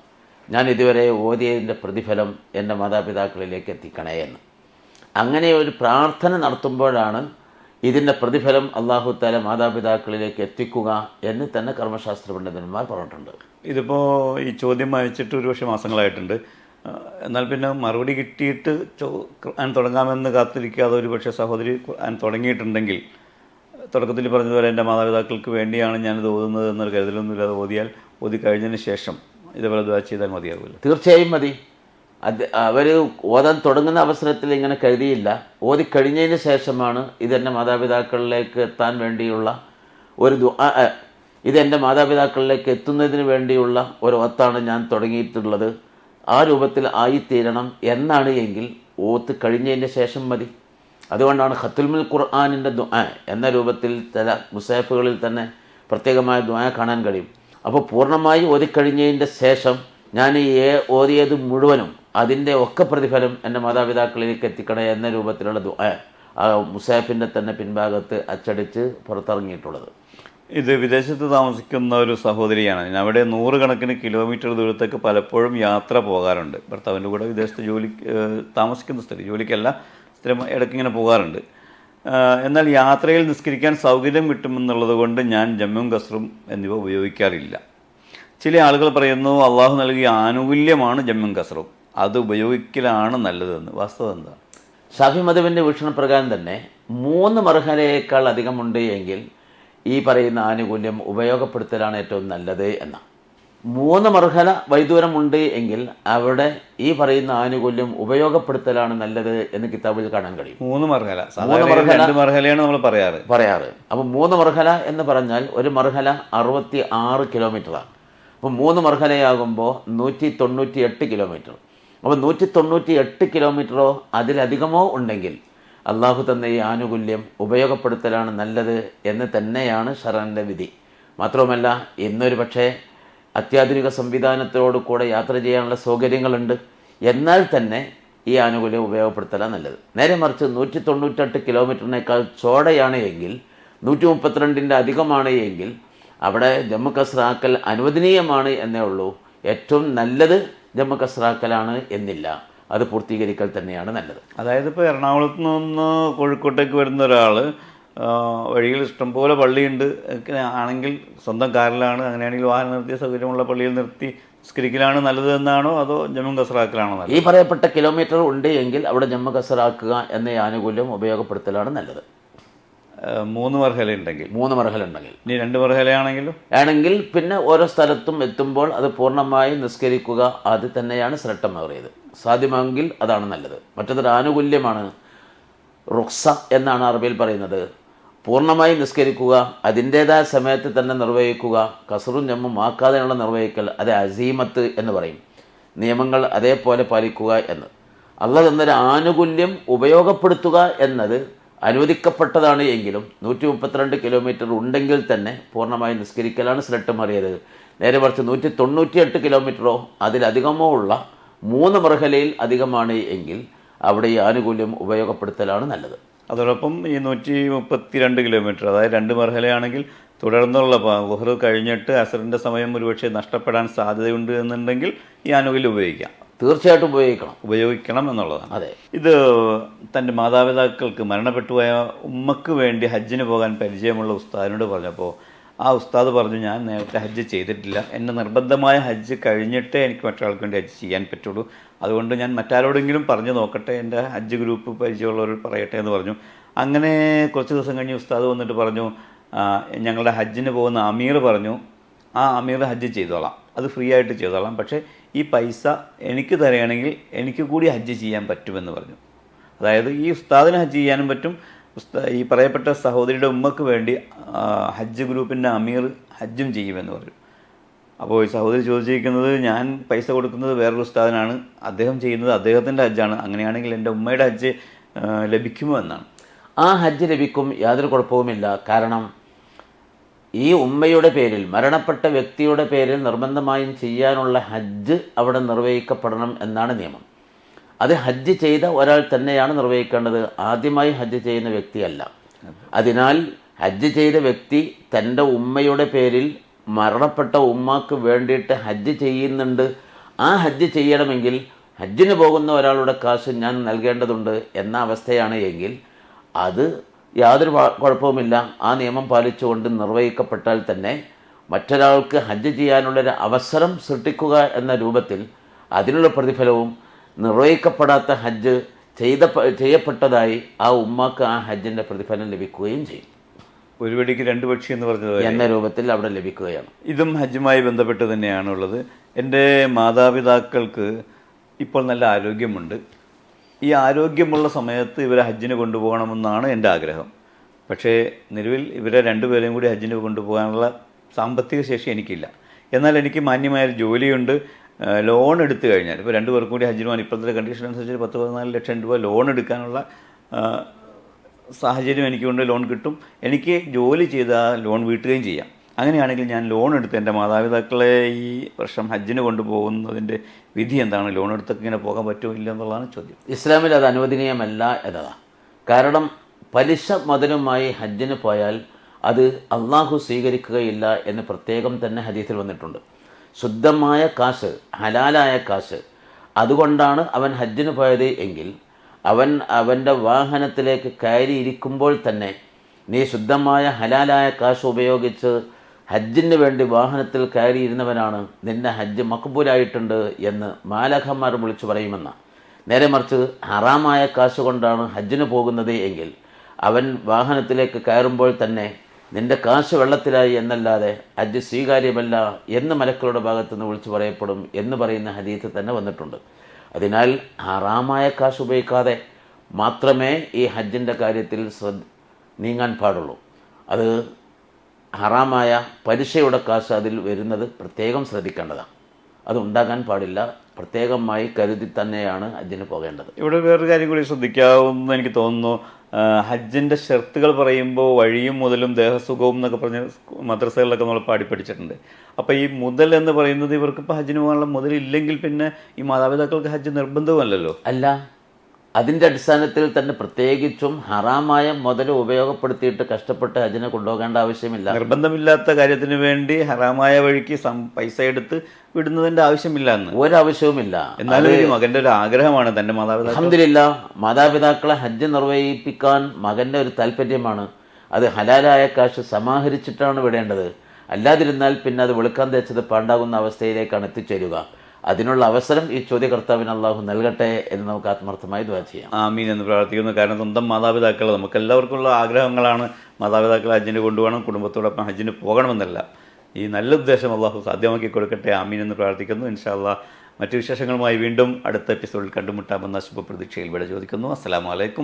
ഞാൻ ഇതുവരെ ഓതിയതിന്റെ പ്രതിഫലം എന്റെ മാതാപിതാക്കളിലേക്ക് എത്തിക്കണേ എന്ന്. അങ്ങനെ ഒരു പ്രാർത്ഥന നടത്തുമ്പോഴാണ് ഇതിന്റെ പ്രതിഫലം അള്ളാഹു താല മാതാപിതാക്കളിലേക്ക് എത്തിക്കുക എന്ന് തന്നെ കർമ്മശാസ്ത്ര പണ്ഡിതന്മാർ പറഞ്ഞിട്ടുണ്ട്. ഇതിപ്പോൾ ഈ ചോദ്യം അയച്ചിട്ട് ഒരുപക്ഷെ മാസങ്ങളായിട്ടുണ്ട്. ആ, എന്നാൽ പിന്നെ മറുപടി കിട്ടിയിട്ട് ഖുർആൻ തുടങ്ങാമെന്ന് കാത്തിരിക്കാതെ ഒരു പക്ഷേ സഹോദരി ഖുർആൻ തുടങ്ങിയിട്ടുണ്ടെങ്കിൽ തുടക്കത്തിൽ പറഞ്ഞതുപോലെ എന്റെ മാതാപിതാക്കൾക്ക് വേണ്ടിയാണ് ഞാനിത് ഓതുന്നത് എന്നൊരു കരുതലൊന്നുമില്ലാതെ ഓതിയാൽ ഓതി കഴിഞ്ഞതിന് ശേഷം ഇതേപോലെ ദ്വാ ചെയ്താൽ മതിയാവില്ല തീർച്ചയായും മതി. അത് അവർ ഓതാൻ തുടങ്ങുന്ന അവസരത്തിൽ ഇങ്ങനെ കരുതിയില്ല. ഓതി കഴിഞ്ഞതിന് ശേഷമാണ് ഇതെന്റെ മാതാപിതാക്കളിലേക്ക് എത്താൻ വേണ്ടിയുള്ള ഒരു ഇതെന്റെ മാതാപിതാക്കളിലേക്ക് എത്തുന്നതിന് വേണ്ടിയുള്ള ഒരു ഒത്താണ് ഞാൻ തുടങ്ങിയിട്ടുള്ളത്. ആ രൂപത്തിൽ ആയിത്തീരണം എന്നാണ് എങ്കിൽ ഓത്ത് കഴിഞ്ഞതിന് ശേഷം മതി. അതുകൊണ്ടാണ് ഖത്തുൽമുൽ ഖുർആാനിന്റെ ദുആ എന്ന രൂപത്തിൽ ചില മുസാഫുകളിൽ തന്നെ പ്രത്യേകമായ ദ്വായ കാണാൻ കഴിയും. അപ്പോൾ പൂർണമായി ഓതിക്കഴിഞ്ഞതിന്റെ ശേഷം ഞാൻ ഈ ഓതിയത് മുഴുവനും അതിന്റെ ഒക്കെ പ്രതിഫലം എന്റെ മാതാപിതാക്കളിലേക്ക് എത്തിക്കണേ എന്ന രൂപത്തിലുള്ള ദ്വായ ആ മുസാഫിന്റെ തന്നെ പിൻഭാഗത്ത് അച്ചടിച്ച് പുറത്തിറങ്ങിയിട്ടുള്ളത്. ഇത് വിദേശത്ത് താമസിക്കുന്ന ഒരു സഹോദരിയാണ്. അവിടെ നൂറുകണക്കിന് കിലോമീറ്റർ ദൂരത്തേക്ക് പലപ്പോഴും യാത്ര പോകാറുണ്ട്. ഭർത്താവിന്റെ കൂടെ വിദേശത്ത് ജോലി താമസിക്കുന്ന സ്ഥലം ജോലിക്കല്ല സ്ഥിരം ഇടയ്ക്ക് ഇങ്ങനെ പോകാറുണ്ട് എന്നാൽ യാത്രയിൽ നിസ്കരിക്കാൻ സൗകര്യം കിട്ടുമെന്നുള്ളത് കൊണ്ട് ഞാൻ ജമ്മും കസറും എന്നിവ ഉപയോഗിക്കാറില്ല. ചില ആളുകൾ പറയുന്നു അള്ളാഹു നൽകിയ ആനുകൂല്യമാണ് ജമ്മും കസറും. അത് ഉപയോഗിക്കലാണ് നല്ലതെന്ന്. വാസ്തവം എന്താ ഷാഫി വീക്ഷണപ്രകാരം തന്നെ മൂന്ന് മർഹലയേക്കാൾ അധികമുണ്ട് എങ്കിൽ ഈ പറയുന്ന ആനുകൂല്യം ഉപയോഗപ്പെടുത്തലാണ് ഏറ്റവും നല്ലത് എന്ന. മൂന്ന് മർഹല വൈദൂരമുണ്ട് എങ്കിൽ അവിടെ ഈ പറയുന്ന ആനുകൂല്യം ഉപയോഗപ്പെടുത്തലാണ് നല്ലത് എന്ന് കിതാബിൽ കാണാൻ കഴിയും. മൂന്ന് മർഹല. സാധാരണ മർഹല- മർഹലയാണ് നമ്മൾ പറയാറ്. പറയാറ്. അപ്പം മൂന്ന് മർഹല എന്ന് പറഞ്ഞാൽ ഒരു മർഹല അറുപത്തി ആറ് കിലോമീറ്ററാണ്. അപ്പം മൂന്ന് മർഹലയാകുമ്പോൾ നൂറ്റി തൊണ്ണൂറ്റി എട്ട് കിലോമീറ്റർ. അപ്പോൾ നൂറ്റി തൊണ്ണൂറ്റി എട്ട് കിലോമീറ്ററോ അതിലധികമോ ഉണ്ടെങ്കിൽ അള്ളാഹു തന്ന ഈ ആനുകൂല്യം ഉപയോഗപ്പെടുത്തലാണ് നല്ലത് എന്ന് തന്നെയാണ് ഷറന്റെ വിധി. മാത്രവുമല്ല ഇന്നൊരു പക്ഷേ അത്യാധുനിക സംവിധാനത്തോടു കൂടെ യാത്ര ചെയ്യാനുള്ള സൗകര്യങ്ങളുണ്ട്. എന്നാൽ തന്നെ ഈ ആനുകൂല്യം ഉപയോഗപ്പെടുത്തലാണ് നല്ലത്. നേരെ മറിച്ച് നൂറ്റി തൊണ്ണൂറ്റെട്ട് കിലോമീറ്ററിനേക്കാൾ ചോടയാണ് എങ്കിൽ നൂറ്റി മുപ്പത്തിരണ്ടിന്റെ അധികമാണ് എങ്കിൽ അവിടെ ജമ്മു കസ്രാക്കൽ അനുവദനീയമാണ് എന്നേ ഉള്ളൂ. ഏറ്റവും നല്ലത് ജമ്മു കസ്രാക്കലാണ് എന്നില്ല. അത് പൂർത്തീകരിക്കൽ തന്നെയാണ് നല്ലത്. അതായത് ഇപ്പോൾ എറണാകുളത്ത് നിന്ന് കോഴിക്കോട്ടേക്ക് വരുന്ന ഒരാൾ വഴിയിൽ ഇഷ്ടംപോലെ പള്ളിയുണ്ട്. ആണെങ്കിൽ സ്വന്തം കാറിലാണ് അങ്ങനെയാണെങ്കിൽ വാഹനം നിർത്തിയ സൗകര്യമുള്ള പള്ളിയിൽ നിർത്തി നിസ്കരിക്കലാണ് നല്ലത് എന്നാണോ അതോ ജമ്മു കസറാക്കലാണോ ഈ പറയപ്പെട്ട കിലോമീറ്റർ ഉണ്ട് എങ്കിൽ അവിടെ ജമ്മു കസറാക്കുക എന്ന ആനുകൂല്യം ഉപയോഗപ്പെടുത്തലാണ് നല്ലത്. മൂന്ന് മർഹല ഉണ്ടെങ്കിൽ മൂന്ന് മർഹല ഉണ്ടെങ്കിൽ ഇനി രണ്ട് മർഹലയാണെങ്കിലും? ആണെങ്കിൽ പിന്നെ ഓരോ സ്ഥലത്തും എത്തുമ്പോൾ അത് പൂർണമായി നിസ്കരിക്കുക അത് തന്നെയാണ് ശ്രദ്ധമേറിയത് സാധ്യമാണെങ്കിൽ അതാണ് നല്ലത്. മറ്റതൊരു ആനുകൂല്യമാണ് റുക്സ എന്നാണ് അറബിയിൽ പറയുന്നത്. പൂർണമായി നിസ്കരിക്കുക അതിന്റേതായ സമയത്ത് തന്നെ നിർവഹിക്കുക കസറും ജമ്മും ആക്കാതെയുള്ള നിർവഹിക്കൽ അത് അസീമത്ത് എന്ന് പറയും. നിയമങ്ങൾ അതേപോലെ പാലിക്കുക എന്ന്. അള്ള തന്നൊരു ആനുകൂല്യം ഉപയോഗപ്പെടുത്തുക എന്നത് അനുവദിക്കപ്പെട്ടതാണ് എങ്കിലും നൂറ്റി മുപ്പത്തിരണ്ട് കിലോമീറ്റർ ഉണ്ടെങ്കിൽ തന്നെ പൂർണമായി നിസ്കരിക്കലാണ് ശ്രദ്ധമറിയത് നേരെ മറിച്ച് നൂറ്റി തൊണ്ണൂറ്റിയെട്ട് കിലോമീറ്ററോ അതിലധികമോ ഉള്ള മൂന്ന് മർഹലയിൽ അധികമാണ് എങ്കിൽ അവിടെ ഈ ആനുകൂല്യം ഉപയോഗപ്പെടുത്തലാണ് നല്ലത്. അതോടൊപ്പം ഈ നൂറ്റി മുപ്പത്തി രണ്ട് കിലോമീറ്റർ അതായത് രണ്ട് മർഹലയാണെങ്കിൽ തുടർന്നുള്ള ഗുഹർ കഴിഞ്ഞിട്ട് അസറിന്റെ സമയം ഒരുപക്ഷെ നഷ്ടപ്പെടാൻ സാധ്യതയുണ്ട് എന്നുണ്ടെങ്കിൽ ഈ ആനുകൂല്യം ഉപയോഗിക്കാം. തീർച്ചയായിട്ടും ഉപയോഗിക്കണം. ഉപയോഗിക്കണം എന്നുള്ളതാണ്. അതെ. ഇത് തന്റെ മാതാപിതാക്കൾക്ക് മരണപ്പെട്ടുപോയ ഉമ്മക്ക് വേണ്ടി ഹജ്ജിന് പോകാൻ പരിചയമുള്ള ഉസ്താദിനോട് പറഞ്ഞപ്പോൾ ആ ഉസ്താദ് പറഞ്ഞു ഞാൻ നേരത്തെ ഹജ്ജ് ചെയ്തിട്ടില്ല. എന്റെ നിർബന്ധമായ ഹജ്ജ് കഴിഞ്ഞിട്ടേ എനിക്ക് മറ്റൊരാൾക്ക് വേണ്ടി ഹജ്ജ് ചെയ്യാൻ പറ്റുള്ളൂ. അതുകൊണ്ട് ഞാൻ മറ്റാരോടെങ്കിലും പറഞ്ഞു നോക്കട്ടെ എന്റെ ഹജ്ജ് ഗ്രൂപ്പ് പരിചയമുള്ളവർ പറയട്ടെ എന്ന് പറഞ്ഞു. അങ്ങനെ കുറച്ച് ദിവസം കഴിഞ്ഞ് ഉസ്താദ് വന്നിട്ട് പറഞ്ഞു ഞങ്ങളുടെ ഹജ്ജിന് പോകുന്ന അമീർ പറഞ്ഞു ആ അമീർ ഹജ്ജ് ചെയ്തോളാം. അത് ഫ്രീ ആയിട്ട് ചെയ്തോളാം. പക്ഷേ ഈ പൈസ എനിക്ക് തരികയാണെങ്കിൽ എനിക്ക് കൂടി ഹജ്ജ് ചെയ്യാൻ പറ്റുമെന്ന് പറഞ്ഞു. അതായത് ഈ ഉസ്താദിന് ഹജ്ജ് ചെയ്യാനും പറ്റും ഈ പറയപ്പെട്ട സഹോദരിയുടെ ഉമ്മക്ക് വേണ്ടി ഹജ്ജ് ഗ്രൂപ്പിന്റെ അമീർ ഹജ്ജും ചെയ്യുമെന്ന് പറഞ്ഞു. അപ്പോൾ ഈ സഹോദരി ചോദിച്ചിരിക്കുന്നത് ഞാൻ പൈസ കൊടുക്കുന്നത് വേറൊരു ഉസ്താദിനാണ്. അദ്ദേഹം ചെയ്യുന്നത് അദ്ദേഹത്തിന്റെ ഹജ്ജാണ്. അങ്ങനെയാണെങ്കിൽ എന്റെ ഉമ്മയുടെ ഹജ്ജ് ലഭിക്കുമോ എന്നാണ്. ആ ഹജ്ജ് ലഭിക്കും യാതൊരു കുഴപ്പവുമില്ല. കാരണം ഈ ഉമ്മയുടെ പേരിൽ മരണപ്പെട്ട വ്യക്തിയുടെ പേരിൽ നിർബന്ധമായും ചെയ്യാനുള്ള ഹജ്ജ് അവിടെ നിർവഹിക്കപ്പെടണം എന്നാണ് നിയമം. അത് ഹജ്ജ് ചെയ്ത ഒരാൾ തന്നെയാണ് നിർവഹിക്കേണ്ടത്. ആദ്യമായി ഹജ്ജ് ചെയ്യുന്ന വ്യക്തിയല്ല. അതിനാൽ ഹജ്ജ് ചെയ്ത വ്യക്തി തന്റെ ഉമ്മയുടെ പേരിൽ മരണപ്പെട്ട ഉമ്മാക്ക് വേണ്ടിയിട്ട് ഹജ്ജ് ചെയ്യുന്നുണ്ട്. ആ ഹജ്ജ് ചെയ്യണമെങ്കിൽ ഹജ്ജിന് പോകുന്ന ഒരാളുടെ കാശ് ഞാൻ നൽകേണ്ടതുണ്ട് എന്ന അവസ്ഥയാണ് എങ്കിൽ അത് യാതൊരു കുഴപ്പവുമില്ല. ആ നിയമം പാലിച്ചുകൊണ്ട് നിർവഹിക്കപ്പെട്ടാൽ തന്നെ മറ്റൊരാൾക്ക് ഹജ്ജ് ചെയ്യാനുള്ളൊരു അവസരം സൃഷ്ടിക്കുക എന്ന രൂപത്തിൽ അതിനുള്ള പ്രതിഫലവും നിർവഹിക്കപ്പെടാത്ത ഹജ്ജ് ചെയ്ത ചെയ്യപ്പെട്ടതായി ആ ഉമ്മാക്ക് ആ ഹജ്ജിന്റെ പ്രതിഫലം ലഭിക്കുകയും ചെയ്യും. ഒരു വെടിക്ക് രണ്ട് പക്ഷി എന്ന് പറഞ്ഞത് എന്ന രൂപത്തിൽ അവിടെ ലഭിക്കുകയാണ്. ഇതും ഹജ്ജുമായി ബന്ധപ്പെട്ട് തന്നെയാണുള്ളത് എന്റെ മാതാപിതാക്കൾക്ക് ഇപ്പോൾ നല്ല ആരോഗ്യമുണ്ട്. ഈ ആരോഗ്യമുള്ള സമയത്ത് ഇവരെ ഹജ്ജിന് കൊണ്ടുപോകണമെന്നാണ് എന്റെ ആഗ്രഹം. പക്ഷേ നിലവിൽ ഇവരെ രണ്ടുപേരെയും കൂടി ഹജ്ജിന് കൊണ്ടുപോകാനുള്ള സാമ്പത്തിക ശേഷി എനിക്കില്ല. എന്നാൽ എനിക്ക് മാന്യമായൊരു ജോലിയുണ്ട്. ലോൺ എടുത്തു കഴിഞ്ഞാൽ ഇപ്പോൾ രണ്ടു പേർക്കും കൂടി ഹജ്ജിന് പോകാൻ ഇപ്പോഴത്തെ കണ്ടീഷൻ അനുസരിച്ച് പത്ത് പതിനാല് ലക്ഷം രൂപ ലോൺ എടുക്കാനുള്ള സാഹചര്യം എനിക്കുണ്ട് ലോൺ കിട്ടും. എനിക്ക് ജോലി ചെയ്ത് ലോൺ വീട്ടുകയും ചെയ്യാം. അങ്ങനെയാണെങ്കിൽ ഞാൻ ലോൺ എടുത്ത് എന്റെ മാതാപിതാക്കളെ ഈ വർഷം ഹജ്ജിന് കൊണ്ടുപോകുന്നതിന്റെ വിധി എന്താണ്? ലോൺ എടുത്തൊക്കെ ഇങ്ങനെ പോകാൻ പറ്റുമോ ഇല്ല എന്നുള്ളതാണ് ചോദ്യം. ഇസ്ലാമിൽ അത് അനുവദനീയമല്ല എന്നതാണ്. കാരണം പലിശ മതനുമായി ഹജ്ജിന് പോയാൽ അത് അള്ളാഹു സ്വീകരിക്കുകയില്ല എന്ന് പ്രത്യേകം തന്നെ ഹദീസിൽ വന്നിട്ടുണ്ട്. ശുദ്ധമായ കാശ് ഹലാലായ കാശ്. അതുകൊണ്ടാണ് അവൻ ഹജ്ജിന് പോയത് എങ്കിൽ അവൻ അവന്റെ വാഹനത്തിലേക്ക് കയറിയിരിക്കുമ്പോൾ തന്നെ നീ ശുദ്ധമായ ഹലാലായ കാശ് ഉപയോഗിച്ച് ഹജ്ജിന് വേണ്ടി വാഹനത്തിൽ കയറിയിരുന്നവനാണ്. നിന്റെ ഹജ്ജ് മക്ബൂലായിട്ടുണ്ട് എന്ന് മാലഖന്മാർ വിളിച്ചു പറയുമെന്ന. നേരെ മറിച്ച് ഹറാമായ കാശ് കൊണ്ടാണ് ഹജ്ജിന് പോകുന്നത് എങ്കിൽ അവൻ വാഹനത്തിലേക്ക് കയറുമ്പോൾ തന്നെ നിന്റെ കാശ് വെള്ളത്തിലായി എന്നല്ലാതെ അജ് സ്വീകാര്യമല്ല എന്ന് മലക്കളുടെ ഭാഗത്തു നിന്ന് വിളിച്ചു പറയപ്പെടും എന്ന് പറയുന്ന ഹദീത്ത് തന്നെ വന്നിട്ടുണ്ട്. അതിനാൽ ഹറാമായ കാശ് ഉപയോഗിക്കാതെ മാത്രമേ ഈ ഹജ്ജിന്റെ കാര്യത്തിൽ ശ്രദ്ധ നീങ്ങാൻ പാടുള്ളൂ. അത് ഹറാമായ പലിശയുടെ കാശ് അതിൽ വരുന്നത് പ്രത്യേകം ശ്രദ്ധിക്കേണ്ടതാണ്. അത് ഉണ്ടാകാൻ പാടില്ല. പ്രത്യേകമായി കരുതി തന്നെയാണ് ഹജ്ജിന് പോകേണ്ടത്. ഇവിടെ വേറൊരു കാര്യം കൂടി ശ്രദ്ധിക്കാവുന്ന എനിക്ക് തോന്നുന്നു. ഹജ്ജിന്റെ ഷർത്തുകൾ പറയുമ്പോൾ വഴിയും മുതലും ദേഹസുഖവും എന്നൊക്കെ പറഞ്ഞ് മദ്രസകളിലൊക്കെ നമ്മൾ പാടി പഠിച്ചിട്ടുണ്ട്. അപ്പോൾ ഈ മുതൽ എന്ന് പറയുന്നത് ഇവർക്ക് ഇപ്പോൾ ഹജ്ജിന് പോകാനുള്ള മുതലില്ലെങ്കിൽ പിന്നെ ഈ മാതാപിതാക്കൾക്ക് ഹജ്ജ് നിർബന്ധവുമല്ലല്ലോ? അല്ല. അതിന്റെ അടിസ്ഥാനത്തിൽ തന്നെ പ്രത്യേകിച്ചും ഹറാമായ മുതൽ ഉപയോഗപ്പെടുത്തിയിട്ട് കഷ്ടപ്പെട്ട് ഹജ്ജിനെ കൊണ്ടുപോകേണ്ട ആവശ്യമില്ല. നിർബന്ധമില്ലാത്ത കാര്യത്തിന് വേണ്ടി ഹറാമായ വഴിക്ക് പൈസ എടുത്ത് വിടുന്നതിന്റെ ആവശ്യമില്ല എന്ന്. ഒരാവശ്യവുമില്ല. എന്നാലും മകന്റെ മകന്റെ ഒരു ആഗ്രഹമാണ് തന്റെ മാതാപിതാക്കൾ. അഹമ്മദില്ല മാതാപിതാക്കളെ ഹജ്ജ് നിർവഹിപ്പിക്കാൻ മകന്റെ ഒരു താല്പര്യമാണ് അത് ഹലാലായ കാശ് സമാഹരിച്ചിട്ടാണ് വിടേണ്ടത്. അല്ലാതിരുന്നാൽ പിന്നെ അത് വെളുക്കാൻ തേച്ചത് പാണ്ടാകുന്ന അവസ്ഥയിലേക്കാണ് എത്തിച്ചേരുക. അതിനുള്ള അവസരം ഈ ചോദ്യകർത്താവിന് അള്ളാഹു നൽകട്ടെ എന്ന് നമുക്ക് ആത്മാർത്ഥമായി ദ്വാ ചെയ്യാം. ആമീൻ എന്ന് പ്രാർത്ഥിക്കുന്നു. കാരണം സ്വന്തം മാതാപിതാക്കൾ നമുക്ക് എല്ലാവർക്കുള്ള ആഗ്രഹങ്ങളാണ് മാതാപിതാക്കൾ ഹജ്ജിന് കൊണ്ടുപോകണം കുടുംബത്തോടൊപ്പം ഹജ്ജിന് പോകണമെന്നല്ല. ഈ നല്ല ഉദ്ദേശം അള്ളാഹു സാധ്യമാക്കി കൊടുക്കട്ടെ. ആമീൻ എന്ന് പ്രാർത്ഥിക്കുന്നു. ഇൻഷാല്ലാ മറ്റു വിശേഷങ്ങളുമായി വീണ്ടും അടുത്ത എപ്പിസോഡിൽ കണ്ടുമുട്ടാമെന്ന ശുഭപ്രതീക്ഷയിൽ ഇവിടെ ചോദിക്കുന്നു. അസ്സാം അലൈക്കും.